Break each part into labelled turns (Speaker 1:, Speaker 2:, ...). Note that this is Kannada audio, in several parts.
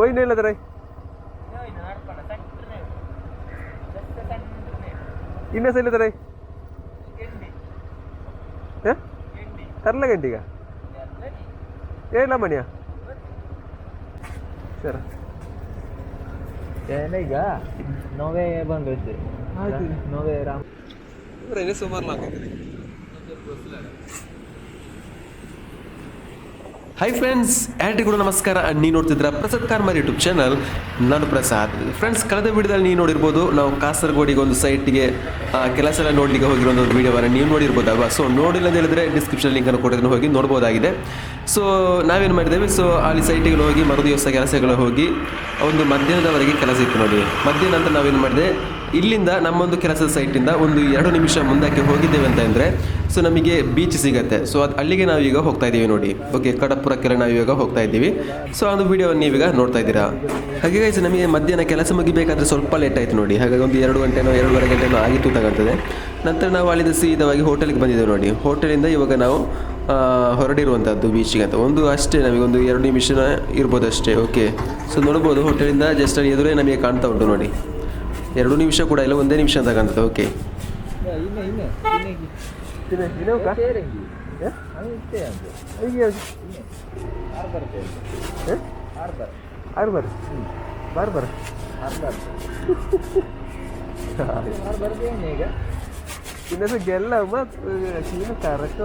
Speaker 1: ಒಯ್ನ ಇಲ್ಲದ್ರೆ ಇನ್ನೇ ಸಹ ಇಲ್ಲದ್ರೆ? ತರ್ಲ ಗಂಟೀಗ? ಏನ ಮಣಿಯ ಸರ.
Speaker 2: ಈಗ? ನೋವೇ ಬಂದೈತೆ ನೋವೇ ರಾಮ್.
Speaker 1: ಸುಮಾರು ಲಾಕಿದ್ದೀರಿ ಹಾಯ್ ಫ್ರೆಂಡ್ಸ್ ಯಾರಿಗೆ ನಮಸ್ಕಾರ. ನೀವು ನೋಡ್ತಿದ್ರ ಪ್ರಸಾದ್ ಕಾರ್ಮಾರ್ ಯೂಟ್ಯೂಬ್ ಚಾನಲ್ ನಾನು ಪ್ರಸಾದ್. ಫ್ರೆಂಡ್ಸ್ ಕಳೆದ ವಿಡಿಯೋದಲ್ಲಿ ನೀವು ನೋಡಿರ್ಬೋದು, ನಾವು ಕಾಸರಗೋಡಿಗೆ ಒಂದು ಸೈಟ್ಗೆ ಕೆಲಸ ಎಲ್ಲ ನೋಡ್ಲಿಕ್ಕೆ ಹೋಗಿರೋ ಒಂದು ವೀಡಿಯೋವನ್ನು ನೀವು ನೋಡಿರ್ಬೋದಲ್ವಾ? ಸೊ ನೋಡಿಲ್ಲ ಅಂತ ಹೇಳಿದ್ರೆ ಡಿಸ್ಕ್ರಿಪ್ಷನ್ ಲಿಂಕನ್ನು ಕೊಟ್ಟಿದ್ದನ್ನು ಹೋಗಿ ನೋಡ್ಬೋದಾಗಿದೆ. ಸೊ ನಾವೇನು ಮಾಡಿದ್ದೇವೆ? ಸೊ ಅಲ್ಲಿ ಸೈಟಿಗೆ ಹೋಗಿ ಮರು ದಿವಸ ಕೆಲಸಗಳು ಹೋಗಿ, ಒಂದು ಮಧ್ಯಾಹ್ನದವರೆಗೆ ಕೆಲಸ ಇತ್ತು ನೋಡಿ. ಮಧ್ಯಾಹ್ನ ನಂತರ ನಾವೇನು ಮಾಡಿದೆ? ಇಲ್ಲಿಂದ ನಮ್ಮೊಂದು ಕೆಲಸದ ಸೈಟಿಂದ ಒಂದು ಎರಡು ನಿಮಿಷ ಮುಂದಕ್ಕೆ ಹೋಗಿದ್ದೇವೆ ಅಂತ ಅಂದರೆ ಸೊ ನಮಗೆ ಬೀಚ್ ಸಿಗುತ್ತೆ. ಸೊ ಅದು ಅಲ್ಲಿಗೆ ನಾವೀಗ ಹೋಗ್ತಾ ಇದ್ದೀವಿ ನೋಡಿ. ಓಕೆ ಕಡಪುರಕ್ಕೆಲ್ಲ ನಾವೀಗ ಹೋಗ್ತಾ ಇದ್ದೀವಿ. ಸೊ ಒಂದು ವೀಡಿಯೋವನ್ನು ನೀವೀಗ ನೋಡ್ತಾ ಇದ್ದೀರಾ? ಹಾಗೆ ಗೈಸ್ ನಮಗೆ ಮಧ್ಯಾಹ್ನ ಕೆಲಸ ಮುಗಿಬೇಕಾದ್ರೆ ಸ್ವಲ್ಪ ಲೇಟ್ ಆಯಿತು ನೋಡಿ. ಹಾಗಾಗಿ ಒಂದು ಎರಡು ಗಂಟೆನೋ, ಎರಡೂವರೆ ಗಂಟೆನೋ ಆಗಿತ್ತು ತಗೊಳ್ತದೆ. ನಂತರ ನಾವು ಅಲ್ಲಿಂದ ಸೀದವಾಗಿ ಹೋಟೆಲ್ಗೆ ಬಂದಿದ್ದೇವೆ ನೋಡಿ. ಹೋಟೆಲಿಂದ ಇವಾಗ ನಾವು ಹೊರಡಿರುವಂಥದ್ದು ಬೀಚಿಗೆ ಅಂತ. ಒಂದು ಅಷ್ಟೇ ನಮಗೆ, ಒಂದು ಎರಡು ನಿಮಿಷ ಇರ್ಬೋದು ಅಷ್ಟೇ ಓಕೆ ಸೊ ನೋಡ್ಬೋದು, ಹೋಟೆಲಿಂದ ಜಸ್ಟ್ ಎದುರೇ ನಮಗೆ ಕಾಣ್ತಾ ಉಂಟು ನೋಡಿ. ಎರಡು ನಿಮಿಷ ಕೂಡ ಇಲ್ಲ ಒಂದೇ ನಿಮಿಷ ಅಂತ ಕಾಣ್ತದೆ ಓಕೆ
Speaker 2: ಈಗ?
Speaker 1: ಇನ್ನೊಂದು ಗೆಲ್ಲ ಕರೆಕ್ಟ್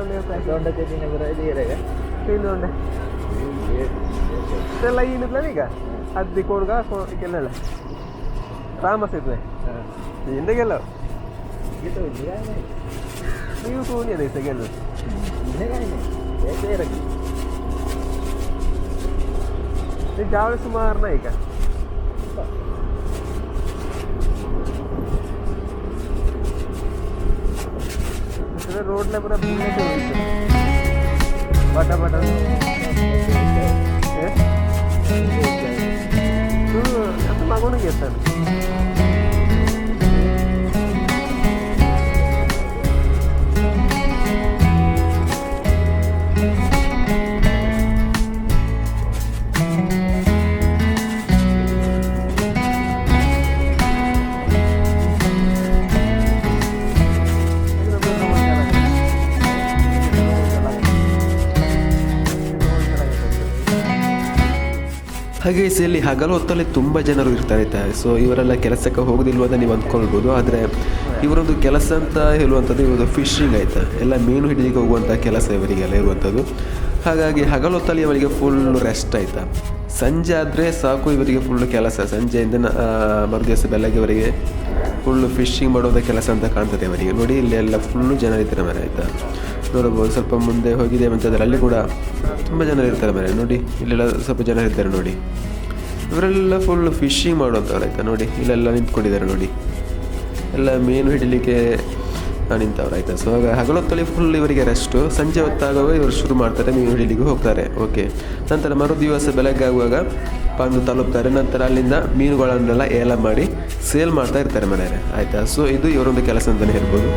Speaker 1: ಏನಿಲ್ಲ ಈಗ? ಅದ್ದಿ ಕೊಡ್ಗ ಗೆಲ್ಲ ತಾಮಸ ಇದ್ವೆ ಹಿಂದೆಗೆಲ್ಲ ನೀವು ಕೂನಿಯದ ಇತ್ತ ಗೆಲ್ಲ ನೀವು ಜಾವಳಿ ಸುಮಾರನ ಈಗ ರೋಡ್ಲೆ ಪೂರ ಬಟ ಬಟ ಅಂತ ಮಗನಿಗೆ ಹಾಗೆ ಇಲ್ಲಿ ಹಗಲು ಹೊತ್ತಲ್ಲಿ ತುಂಬ ಜನರು ಇರ್ತಾರೆ ಸೊ ಇವರೆಲ್ಲ ಕೆಲಸಕ್ಕೆ ಹೋಗೋದಿಲ್ವ ಅಂತ ನೀವು ಅಂದ್ಕೊಳ್ಬೋದು. ಆದರೆ ಇವರೊಂದು ಕೆಲಸ ಅಂತ ಹೇಳುವಂಥದ್ದು ಇವರದು ಫಿಶಿಂಗ್ ಆಯಿತಾ. ಎಲ್ಲ ಮೀನು ಹಿಡಿಲಿಕ್ಕೆ ಹೋಗುವಂಥ ಕೆಲಸ ಇವರಿಗೆಲ್ಲ ಇರುವಂಥದ್ದು. ಹಾಗಾಗಿ ಹಗಲು ಹೊತ್ತಲ್ಲಿ ಅವರಿಗೆ ಫುಲ್ ರೆಸ್ಟ್ ಆಯಿತಾ. ಸಂಜೆ ಆದರೆ ಸಾಕು ಇವರಿಗೆ ಫುಲ್ಲು ಕೆಲಸ. ಸಂಜೆಯಿಂದ ಮರುದಿವಸ ಬೆಳಗ್ಗೆವರೆಗೆ ಫುಲ್ಲು ಫಿಶಿಂಗ್ ಮಾಡೋದ ಕೆಲಸ ಅಂತ ಕಾಣ್ತದೆ ಅವರಿಗೆ. ನೋಡಿ, ಇಲ್ಲಿ ಎಲ್ಲ ಫುಲ್ಲು ಜನರಿದ್ದಾರೆ ಮನೆ ಆಯಿತಾ? ನೋಡಬಹುದು. ಸ್ವಲ್ಪ ಮುಂದೆ ಹೋಗಿದ್ದೇವೆ ಅಂತಂದರೆ ಅಲ್ಲಿ ಕೂಡ ತುಂಬ ಜನ ಇರ್ತಾರೆ ಮನೆ. ನೋಡಿ, ಇಲ್ಲೆಲ್ಲ ಸ್ವಲ್ಪ ಜನ ಇರ್ತಾರೆ ನೋಡಿ. ಇವರೆಲ್ಲ ಫುಲ್ ಫಿಶಿಂಗ್ ಮಾಡುವಂಥವ್ರು ಆಯ್ತಾ ನೋಡಿ. ಇಲ್ಲೆಲ್ಲ ನಿಂತ್ಕೊಂಡಿದ್ದಾರೆ ನೋಡಿ. ಎಲ್ಲ ಮೀನು ಹಿಡಿಲಿಕ್ಕೆ ನಿಂತವ್ರು ಆಯ್ತಾ. ಸೊ ಆಗ ಹಗಲೊತ್ತಲ್ಲಿ ಫುಲ್ ಇವರಿಗೆ ರೆಸ್ಟು ಸಂಜೆ ಹೊತ್ತಾಗುವಾಗ ಇವರು ಶುರು ಮಾಡ್ತಾರೆ, ಮೀನು ಹಿಡಿಲಿಕ್ಕೆ ಹೋಗ್ತಾರೆ. ಓಕೆ ನಂತರ ಮರು ದಿವಸ ಬೆಳಗ್ಗೆ ಆಗುವಾಗ ಬಂದು ತಲುಪ್ತಾರೆ. ನಂತರ ಅಲ್ಲಿಂದ ಮೀನುಗಳನ್ನೆಲ್ಲ ಏಲ ಮಾಡಿ ಸೇಲ್ ಮಾಡ್ತಾ ಇರ್ತಾರೆ ಮನೆಯಲ್ಲಿ. ಆಯಿತಾ? ಸೊ ಇದು ಇವರೊಂದು ಕೆಲಸ ಅಂತಲೇ ಹೇಳ್ಬೋದು.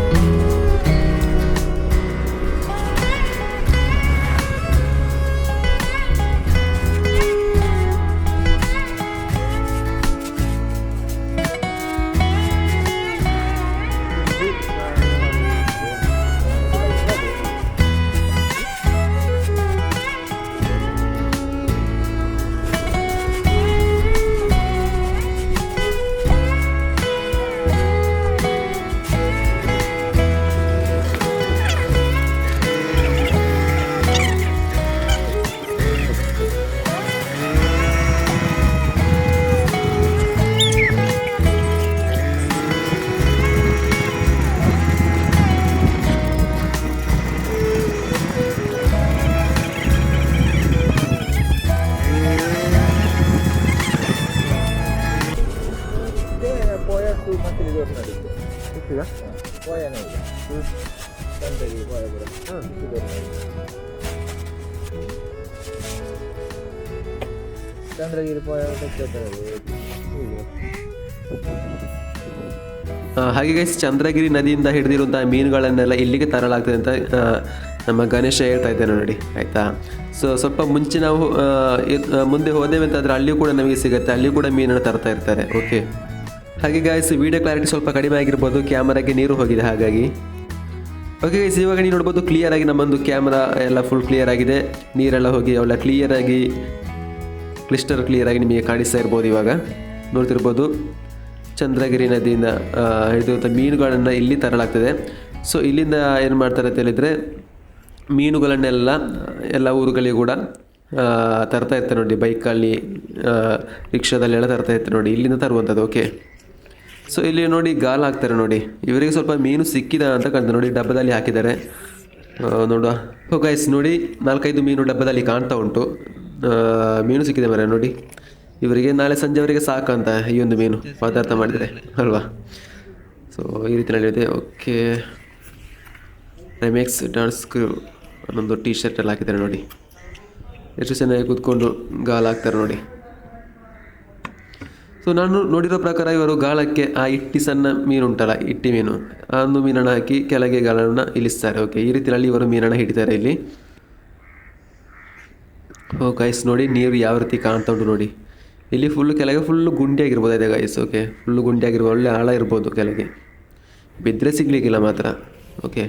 Speaker 2: ಮತ್ತೆ ಇದು ಚಂದ್ರಗಿರಿ
Speaker 1: ಹಾಗೆ ಗೈಸ್ ಚಂದ್ರಗಿರಿ ನದಿಯಿಂದ ಹಿಡಿದಿರುವಂತಹ ಮೀನುಗಳನ್ನೆಲ್ಲ ಇಲ್ಲಿಗೆ ತರಲಾಗ್ತದೆ ಅಂತ ನಮ್ಮ ಗಣೇಶ ಹೇಳ್ತಾ ಇದ್ದೇನೆ ನೋಡಿ, ಆಯಿತಾ? ಸೊ ಸ್ವಲ್ಪ ಮುಂಚೆ ನಾವು ಮುಂದೆ ಹೋದೇವೆ ಅಂತಂದರೆ ಅಲ್ಲಿಯೂ ಕೂಡ ನಮಗೆ ಸಿಗುತ್ತೆ, ಅಲ್ಲಿಯೂ ಕೂಡ ಮೀನನ್ನು ತರ್ತಾ ಇರ್ತಾರೆ ಓಕೆ ಹಾಗೆ ಗಾಯ್ಸ್ ವಿಡಿಯೋ ಕ್ಲಾರಿಟಿ ಸ್ವಲ್ಪ ಕಡಿಮೆ ಆಗಿರ್ಬೋದು ಕ್ಯಾಮರಾಗೆ ನೀರು ಹೋಗಿದೆ, ಹಾಗಾಗಿ. ಓಕೆ ಗೈಸ್ ಇವಾಗ ನೀವು ನೋಡ್ಬೋದು ಕ್ಲಿಯರ್ ಆಗಿ ನಮ್ಮೊಂದು ಕ್ಯಾಮ್ರಾ ಎಲ್ಲ ಫುಲ್ ಕ್ಲಿಯರ್ ಆಗಿದೆ. ನೀರೆಲ್ಲ ಹೋಗಿ ಅವೆಲ್ಲ ಕ್ಲಿಯರ್ ಆಗಿ, ಕ್ಲಿಸ್ಟರ್ ಕ್ಲಿಯರ್ ಆಗಿ ನಿಮಗೆ ಕಾಣಿಸ್ತಾ ಇರ್ಬೋದು ಇವಾಗ. ನೋಡ್ತಿರ್ಬೋದು, ಚಂದ್ರಗಿರಿ ನದಿಯಿಂದ ಹಿಡಿದಿರುವಂಥ ಮೀನುಗಳನ್ನು ಇಲ್ಲಿ ತರಲಾಗ್ತದೆ. ಸೊ ಇಲ್ಲಿಂದ ಏನು ಮಾಡ್ತಾರೆ ಅಂತ ಹೇಳಿದರೆ, ಮೀನುಗಳನ್ನೆಲ್ಲ, ಎಲ್ಲ ಊರುಗಳಿಗೆ ಕೂಡ ತರ್ತಾ ಇರ್ತಾರೆ ನೋಡಿ ಬೈಕಲ್ಲಿ ರಿಕ್ಷಾದಲ್ಲೆಲ್ಲ ತರ್ತಾ ಇರ್ತಾರೆ ನೋಡಿ, ಇಲ್ಲಿಂದ ತರುವಂಥದ್ದು ಓಕೆ ಸೊ ಇಲ್ಲಿ ನೋಡಿ ಗಾಲ್ ಹಾಕ್ತಾರೆ ನೋಡಿ. ಇವರಿಗೆ ಸ್ವಲ್ಪ ಮೀನು ಸಿಕ್ಕಿದ ಅಂತ ಕಾಣ್ತಾರೆ ನೋಡಿ ಡಬ್ಬದಲ್ಲಿ ಹಾಕಿದ್ದಾರೆ. ನೋಡುವ. ಓ ಗೈಸ್ ನೋಡಿ ನಾಲ್ಕೈದು ಮೀನು ಡಬ್ಬದಲ್ಲಿ ಕಾಣ್ತಾ ಉಂಟು. ಮೀನು ಸಿಕ್ಕಿದೆ ಮರ ನೋಡಿ. ಇವರಿಗೆ ನಾಳೆ ಸಂಜೆವರೆಗೆ ಸಾಕಂತ ಈ ಒಂದು ಮೀನು ಪದಾರ್ಥ ಮಾಡಿದರೆ ಅಲ್ವಾ? ಸೊ ಈ ರೀತಿ ನಡೆಯುತ್ತೆ ಓಕೆ ರೆಮೆಕ್ಸ್ ಡಾನ್ಸ್ ಕ್ರೂ ಅನ್ನೊಂದು ಟೀ ಶರ್ಟ್ ಎಲ್ಲ ಹಾಕಿದ್ದಾರೆ ನೋಡಿ. ಎಷ್ಟು ಚೆನ್ನಾಗಿ ಕೂತ್ಕೊಂಡು ಗಾಲ್ ಹಾಕ್ತಾರೆ ನೋಡಿ. ಸೊ ನಾನು ನೋಡಿರೋ ಪ್ರಕಾರ ಇವರು ಗಾಳಕ್ಕೆ ಆ ಇಟ್ಟಿ ಸಣ್ಣ ಮೀನು ಉಂಟಲ್ಲ ಇಟ್ಟಿ ಮೀನು. ಆ ಒಂದು ಮೀನನ್ನು ಹಾಕಿ ಕೆಳಗೆ ಗಾಳನ್ನು ಇಳಿಸ್ತಾರೆ. ಓಕೆ ಈ ರೀತಿಯಲ್ಲಿ ಇವರು ಮೀನನ್ನು ಹಿಡಿತಾರೆ ಇಲ್ಲಿ. ಓ ಗೈಸ್ ನೋಡಿ, ನೀರು ಯಾವ ರೀತಿ ಕಾಣ್ತಾ ಉಂಟು ನೋಡಿ. ಇಲ್ಲಿ ಫುಲ್ಲು ಕೆಳಗೆ ಫುಲ್ಲು ಗುಂಡಿ ಆಗಿರ್ಬೋದು ಇದೆ ಗೈಸ್ ಓಕೆ ಫುಲ್ಲು ಗುಂಡಿ ಆಗಿರ್ಬೋದು ಒಳ್ಳೆ ಆಳ ಇರ್ಬೋದು ಕೆಳಗೆ. ಬಿದ್ದರೆ ಸಿಗ್ಲಿಕ್ಕಿಲ್ಲ ಮಾತ್ರ ಓಕೆ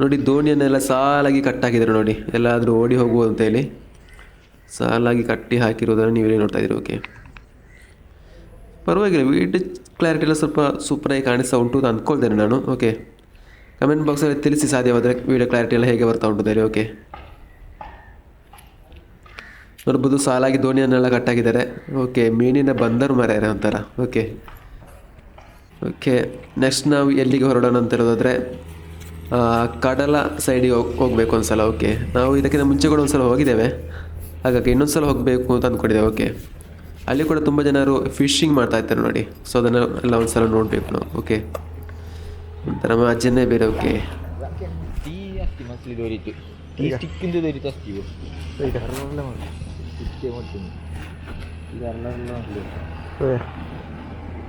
Speaker 1: ನೋಡಿ, ದೋಣಿಯನ್ನೆಲ್ಲ ಸಾಲಾಗಿ ಕಟ್ಟಾಕಿದ್ದಾರೆ ನೋಡಿ. ಎಲ್ಲಾದರೂ ಓಡಿ ಹೋಗುವುದು ಅಂತ ಹೇಳಿ. ಸಾಲಾಗಿ ಕಟ್ಟಿ ಹಾಕಿರೋದನ್ನು ನೀವೇ ನೋಡ್ತಾ ಇದ್ದೀರಿ ಓಕೆ ಪರವಾಗಿಲ್ಲ ವಿಡಿಯೋ ಕ್ಲಾರಿಟಿ ಎಲ್ಲ ಸ್ವಲ್ಪ ಸೂಪರಾಗಿ ಕಾಣಿಸ್ತಾ ಉಂಟು ಅಂತ ಅಂದ್ಕೊಳ್ತೇನೆ ನಾನು ಓಕೆ ಕಮೆಂಟ್ ಬಾಕ್ಸಲ್ಲಿ ತಿಳಿಸಿ ಸಾಧ್ಯವಾದರೆ ವೀಡಿಯೋ ಕ್ಲಾರಿಟಿ ಎಲ್ಲ ಹೇಗೆ ಬರ್ತಾ ಉಂಟು ಓಕೆ ನೋಡ್ಬೋದು ಸಾಲಾಗಿ ದೋಣಿಯನ್ನೆಲ್ಲ ಕಟ್ಟಾಗಿದ್ದಾರೆ ಓಕೆ ಮೀನಿನ ಬಂದರು ಮರ್ಯಾರೆ ಒಂಥರ ಓಕೆ ಓಕೆ ನೆಕ್ಸ್ಟ್ ನಾವು ಎಲ್ಲಿಗೆ ಹೊರಡೋಣ ಅಂತ ಹೇಳೋದಾದರೆ ಕಡಲ ಸೈಡಿಗೆ ಹೋಗಿ, ಹೋಗಬೇಕು ಒಂದ್ಸಲ ಓಕೆ ನಾವು ಇದಕ್ಕಿಂತ ಮುಂಚೆ ಕೂಡ ಒಂದು ಸಲ ಹೋಗಿದ್ದೇವೆ, ಹಾಗಾಗಿ ಇನ್ನೊಂದು ಸಲ ಹೋಗಬೇಕು ಅಂತ ಅಂದ್ಕೊಂಡಿದ್ದೇವೆ ಓಕೆ ಅಲ್ಲಿ ಕೂಡ ತುಂಬ ಜನರು ಫಿಶಿಂಗ್ ಮಾಡ್ತಾ ಇರ್ತಾರೆ ನೋಡಿ. ಸೊ ಅದನ್ನು ಎಲ್ಲ ಒಂದು ಸಲ ನೋಡಬೇಕು ನಾವು. ಓಕೆ ಒಂಥರ ಅಜ್ಜನೇ ಬೇರೆ ಓಕೆ
Speaker 2: ಟೀ ಅಸ್ತಿ ಮಸ್ಲಿ ದೊರೀತು ಟೀ ಸ್ಟಿಕ್ಕಿಂದ ದೊರೀತು ಅಸ್ತಿ ಇವು ಈಗ. ಹರ್ರಲ್ಲ ಮಾಡಿ ಸ್ಟಿಕ್ಕೇ ಮಾಡ್ತೀನಿ ಈಗ ಹರ್ರಲ್ಲ ಮಾಡಲಿ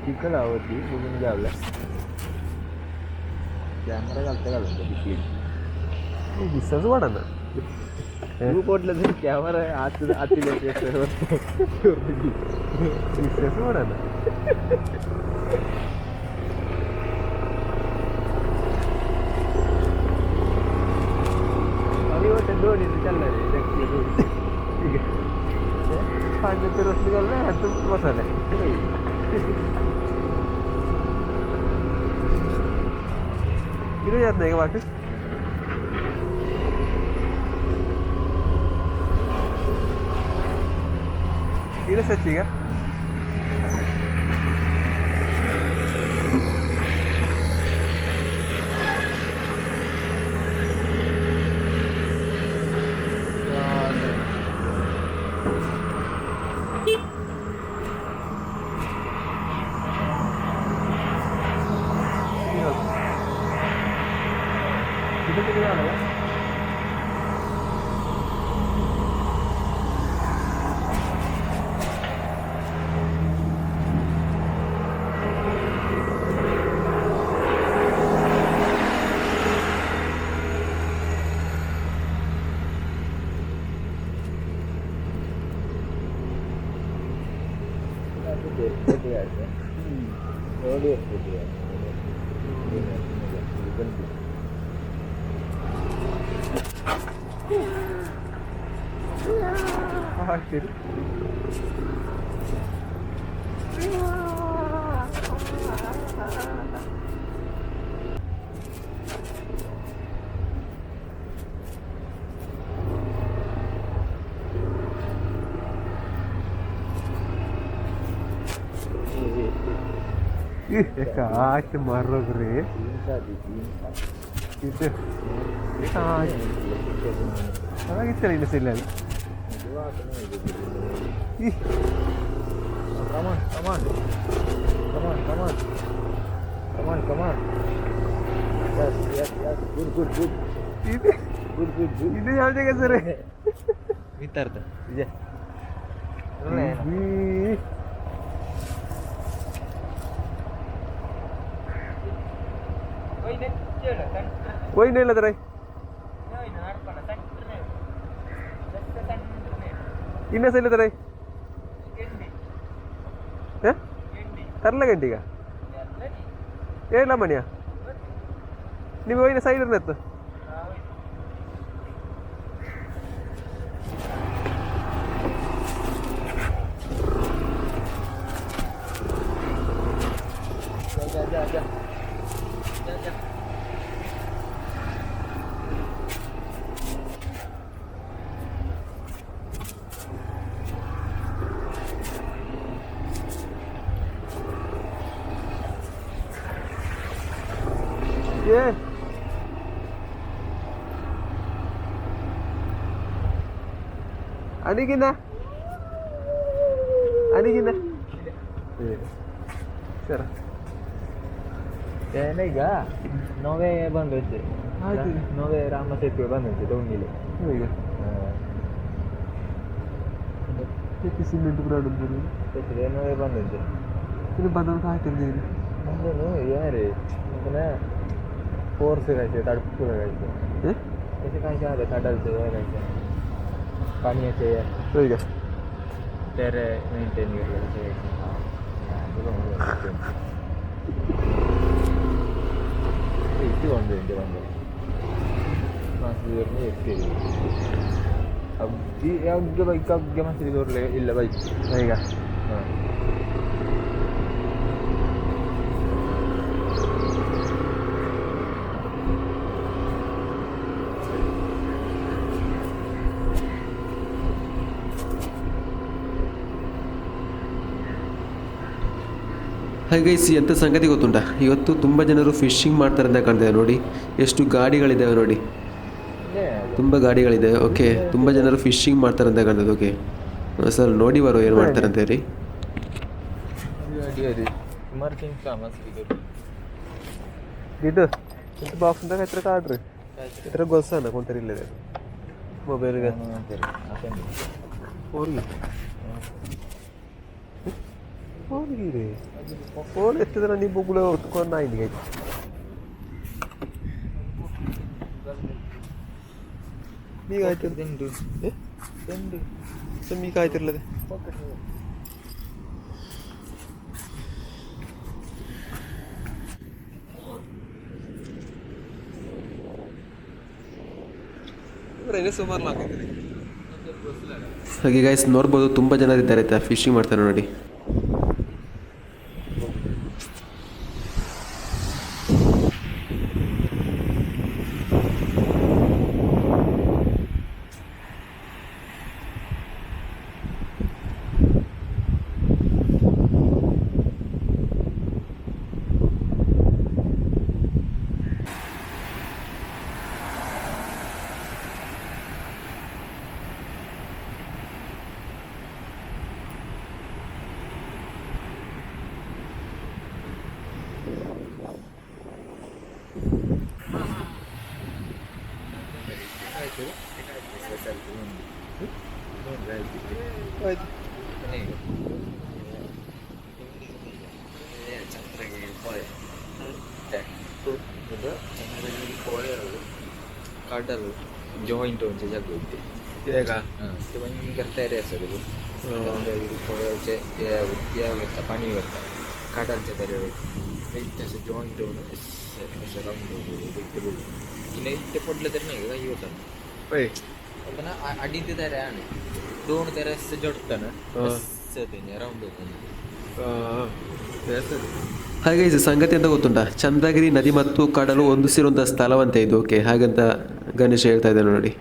Speaker 2: ಚಿಕ್ಕಲ ಅವತ್ತಿ ಮುಗಿನ ಜಾವಲ ಕ್ಯಾಮ್ರಾ ಕಲ್ತಗಲ್ಲ
Speaker 1: ಬಿಸ್ನೆಸ್ ಮಾಡೋಣ
Speaker 2: ನೀವು ಕೊಡ್ಲದ ಕ್ಯಾಮರಾ ಆತದ ಆತಿಲ್ಲ
Speaker 1: ಬಿಸ್ನೆಸ್ ಮಾಡೋಣ
Speaker 2: ಇವತ್ತು ದೋಣಿ ಚಲ್ಲ ಈಗ
Speaker 1: ಪಾಂಚತ್ತರ ವರ್ಷದಲ್ಲ ಹತ್ತು ಮಸಾಲೆ ಇದು ಯಾತ್ನ ಈಗ ವಾಟು ಇದು ಸಚ್ಚಿಗ Este marro re. Gitti. Ay.
Speaker 2: Come on, come on. Come on, come on. Come on, Good, good, good. Good, good, good.
Speaker 1: Dur
Speaker 2: ne? ಒಯ್ನ
Speaker 1: ಇಲ್ಲದ ರೈ ಇನ್ನೆಸ ಇಲ್ಲದ ರೈ ತರ್ಲ ಗಂಟಿಗ ಏನಿಲ್ಲ ಮಣಿಯ ನಿಮ್ಗೆ ಒಯ್ನ ಸೈಡ್ ಇರ್ನತ್ತು Yeah, yeah. Ani gina. Ani gina. Yeah. Iya. Sarah.
Speaker 2: tena ಈಗ ನೋವೇ ಬಂದೈತೆ ನೋವೇ ರಾಮ ಸೇತುವೆ ಬಂದೈತೆ ದೋಣಿಲಿ
Speaker 1: ಈಗ ಕೆತ್ತಿ ಸಿಮೆಂಟ್ ಕೂಡ
Speaker 2: ಆಡಿದ್ರು ಕೆತ್ತಿದೆ ನೋವೇ ಬಂದೈತೆ
Speaker 1: ಇದು ಬಂದವ್ರು ಹಾಕಿದ್ದೀರಿ
Speaker 2: ಬಂದನು ಯಾರೇ ಅದನ್ನ ಫೋರ್ಸ್ ಇರೈತೆ ತಡ್ಪು
Speaker 1: ಇರೈತೆ
Speaker 2: ಎಷ್ಟು ಕಾಯ್ಸೆ ಅದೇ ಕಡಲ್ದು ಏನೈತೆ ಪಾನೀಯ ಚೇಯ
Speaker 1: ಈಗ
Speaker 2: ಬೇರೆ ಮೇಂಟೈನ್ ಇರೈತೆ ಇಟ್ಟು ಒಂದು ಎಂಟು ಒಂದು ಮಾಸಿದವ್ರನ್ನೇ ಎಕ್ಸ್ಪೀರಿ ಅಬ್ಜಿ ಯಾವ್ದು ಬೈಕ್ ಅಬ್ಜಿ ಮಾಸಿದವ್ರಲ್ಲೇ ಇಲ್ಲ ಬೈಕ್
Speaker 1: ಈಗ
Speaker 2: ಹಾಂ
Speaker 1: ಹಾಗೆ ಸಿ ಎಂಥ ಸಂಗತಿ ಗೊತ್ತುಂಟ? ಇವತ್ತು ತುಂಬ ಜನರು ಫಿಶಿಂಗ್ ಮಾಡ್ತಾರೆ ಅಂತ ಕಾಣ್ತೇವೆ ನೋಡಿ. ಎಷ್ಟು ಗಾಡಿಗಳಿದ್ದಾವೆ ನೋಡಿ. ತುಂಬ ಗಾಡಿಗಳಿದೆ ಓಕೆ ತುಂಬ ಜನರು ಫಿಶಿಂಗ್ ಮಾಡ್ತಾರೆ ಅಂತ ಕಾಣ್ತದೆ. ಓಕೆ ಸರ್ ನೋಡಿ ಬರೋ ಏನು ಮಾಡ್ತಾರೆ ಅಂತ ಹೇಳಿ.
Speaker 2: ಸಿಗೋದು
Speaker 1: ಇದು ಬಾಕ್ಸ್ ಅಂತ ಹತ್ರ ಕಾಡ್ರಿ. ಹತ್ರ ಗೊಲ್ಸನ ಕೊಂತರಿಲ್ಲದೆ ಮೊಬೈಲ್ಗೆ ಫೋನ್ಗೆ ಫೋನ್ಗೆ ಇದೆ ಫೋನ್ ಎತ್ತಿದ್ರೆ ನೀವು ಬುಗ್ಳು ಹೊತ್ಕೊಂಡು ಆಯ್ತು ಆಯ್ತು
Speaker 2: ದಿಂಡು
Speaker 1: ಏ
Speaker 2: ದಿಂಡು
Speaker 1: ಸಮೀಕ ಆಯ್ತಿರ್ಲದೆ ಸುಮಾರು ಹಾಗೆ ಗೈಸ್ ನೋಡ್ಬೋದು, ತುಂಬ ಜನರಿದ್ದಾರೆ ಆಯ್ತಾ ಫಿಶಿಂಗ್ ಮಾಡ್ತಾರೆ ನೋಡಿ.
Speaker 2: ಆರ್ಡರ್ ಜಾಯಿಂಟ್ ಒಂಚೆ ಜಾಗ ಇದ್ದೆ ಭಯಂಕರ
Speaker 1: ಸರ್
Speaker 2: ಇದು ಕೊಡೋಚೆ ಯಾವತ್ತ ಪಣಿ ಇವತ್ತ ತರ ಜಾಯಿಂಟ್ ರೌಂಡ್ ಬಿಟ್ಟು ಬಿಡು ಇನ್ನು
Speaker 1: ಈಗ
Speaker 2: ಆಣೆ. ದೋಣ ತರ ಜೊಡ್ತಾನೆ.
Speaker 1: ಹಾಗೆ ಸಂಗತಿ ಅಂತ ಗೊತ್ತುಂಟ? ಚಂದ್ರಗಿರಿ ನದಿ ಮತ್ತು ಕಡಲು ಹೊಂದಿಸಿರುವಂಥ ಸ್ಥಳವಂತೆ ಇದು ಓಕೆ ಹಾಗಂತ ಗಣೇಶ ಹೇಳ್ತಾ ಇದ್ದಾನೆ ನೋಡಿ.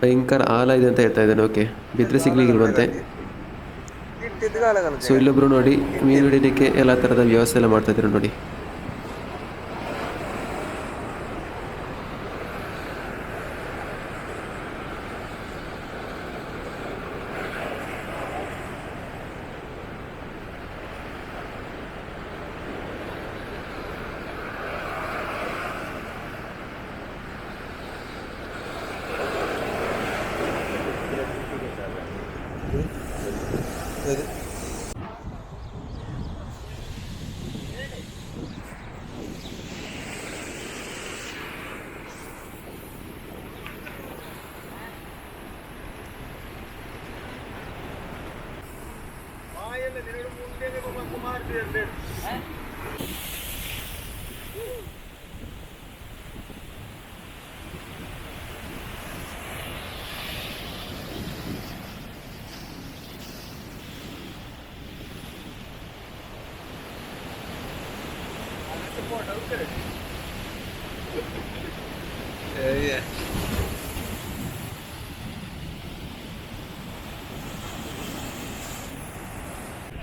Speaker 1: ಭಯಂಕರ ಆಲ ಇದೆ ಅಂತ ಹೇಳ್ತಾ ಇದ್ದಾನೆ ಓಕೆ ಬಿದ್ದರೆ ಸಿಗ್ಲಿಕ್ಕಿಲ್ವಂತೆ ಸೊ ಇಲ್ಲೊಬ್ರು ನೋಡಿ ಮೀನು ಹಿಡಿಲಿಕ್ಕೆ ಎಲ್ಲ ಥರದ ವ್ಯವಸ್ಥೆ ಎಲ್ಲ ಮಾಡ್ತಾ ಇದ್ದಾರೆ ನೋಡಿ.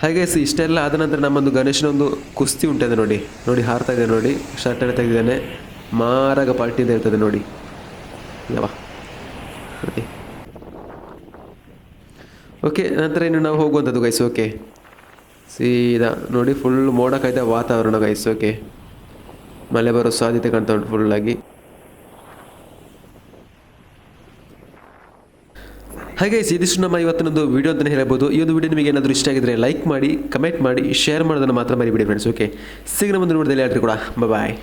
Speaker 1: ಹಾಗೆ ಸಿ ಇಷ್ಟೆಲ್ಲ ಆದ ನಂತರ ನಮ್ಮೊಂದು ಗಣೇಶನ ಒಂದು ಕುಸ್ತಿ ಉಂಟದೆ ನೋಡಿ. ನೋಡಿ ಹಾರ್ತಾ ಇದೆ ನೋಡಿ. ಶರ್ಟ್ ಎಲ್ಲ ತೆಗೆದಿದ್ದಾನೆ. ಮಾರಾಗ ಪಾರ್ಟಿಯಿಂದ ಇರ್ತದೆ ನೋಡಿ. ಯಾವ ಓಕೆ, ನಂತರ ಇನ್ನು ನಾವು ಹೋಗುವಂಥದ್ದು ಗೈಸ್ ಓಕೆ ಸೀದಾ ನೋಡಿ ಫುಲ್ ಮೋಡ ಕಾಯ್ದ ವಾತಾವರಣ ಗೈಸ್ ಓಕೆ ಮಳೆ ಬರೋ ಸಾಧ್ಯತೆ ಕಾಣ್ತಾ ಉಂಟು ಫುಲ್ಲಾಗಿ ಹಾಗೆ ಇದಿಷ್ಟು ನಮ್ಮ ಇವತ್ತಿನೊಂದು ವಿಡಿಯೋ ಅಂತಲೇ ಹೇಳ್ಬೋದು. ಈ ಒಂದು ವಿಡಿಯೋ ನಿಮಗೆ ಏನಾದರೂ ಇಷ್ಟ ಆಗಿದ್ರೆ ಲೈಕ್ ಮಾಡಿ ಕಮೆಂಟ್ ಮಾಡಿ ಶೇರ್ ಮಾಡೋದನ್ನು ಮಾತ್ರ ಮರಿಬಿಡಿ ಫ್ರೆಂಡ್ಸ್ ಓಕೆ ಸಿಗ್ನ ಮುಂದೆ ನೋಡಿದಲ್ಲಿ ಯಾರು ಕೂಡ ಬಾಯ್